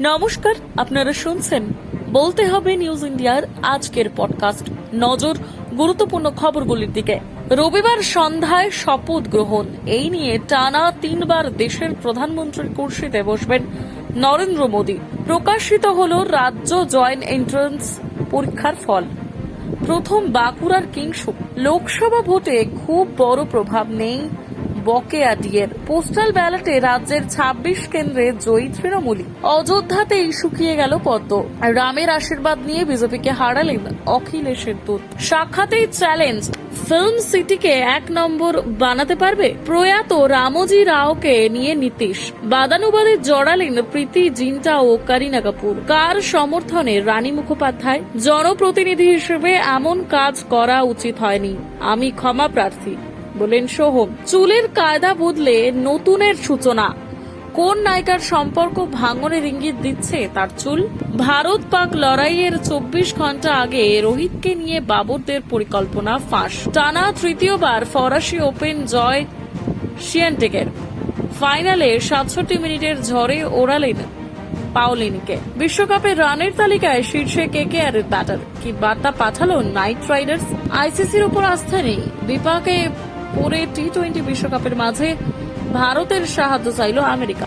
নমস্কার, আপনারা শুনছেন বলতে হবে নিউজ ইন্ডিয়ার আজকের পডকাস্ট। নজর, গুরুত্বপূর্ণ খবরগুলির দিকে। রবিবার সন্ধ্যায় শপথ গ্রহণ। এই নিয়ে টানা তিনবার দেশের প্রধানমন্ত্রীর কুর্সিতে বসবেন নরেন্দ্র মোদী। প্রকাশিত হল রাজ্য জয়েন্ট এন্ট্রান্স পরীক্ষার ফল। প্রথম বাঁকুড়ার কিংসু। লোকসভা ভোটে খুব বড় প্রভাব নেই বকেয়া ডিএর পোস্টাল ব্যালটে রাজ্যের ২৬ কেন্দ্রে জয়ী তৃণমূলী অযোধ্যাতেই শুকিয়ে গেল পদ্ম। রামের আশীর্বাদ নিয়ে বিজেপিকে হারালেন অখিলেশের দূত। সাক্ষাতেই চ্যালেঞ্জ, ফিল্ম সিটিকে এক নম্বর বানাতে পারবে? প্রয়াত রামজি রাওকে নিয়ে নীতিশ। বাদানুবাদে জড়ালেন প্রীতি জিন্টা ও কারিনা কাপুর। কার সমর্থনে রানী মুখোপাধ্যায়? জনপ্রতিনিধি হিসেবে এমন কাজ করা উচিত হয়নি। আমি ক্ষমা প্রার্থী। বলেন সোহম, চুলের কায়দা বদলে নতুনের সূচনা। কোন নায়িকার সম্পর্ক ভাঙনের ইঙ্গিত দিচ্ছে তার চুল? ভারত পাক লড়াইয়ের চব্বিশ ঘণ্টা আগে রোহিতকে নিয়ে বাবরদের পরিকল্পনা ফাঁস। টানা তৃতীয়বার ফরাসি ওপেন জয় শিয়ানটেকের ফাইনালে সাতষট্টি মিনিটের ঝড়ে ওড়ালেন পাওলিনিকে। বিশ্বকাপের রানের তালিকায় শীর্ষে কে কে আর ব্যাটার? কি বার্তা পাঠালো নাইট রাইডার্স? আইসিসির উপর আস্থা নেই। বিপাকে পরে টি টোয়েন্টি বিশ্বকাপের মাঝে ভারতের সাহায্য চাইল আমেরিকা।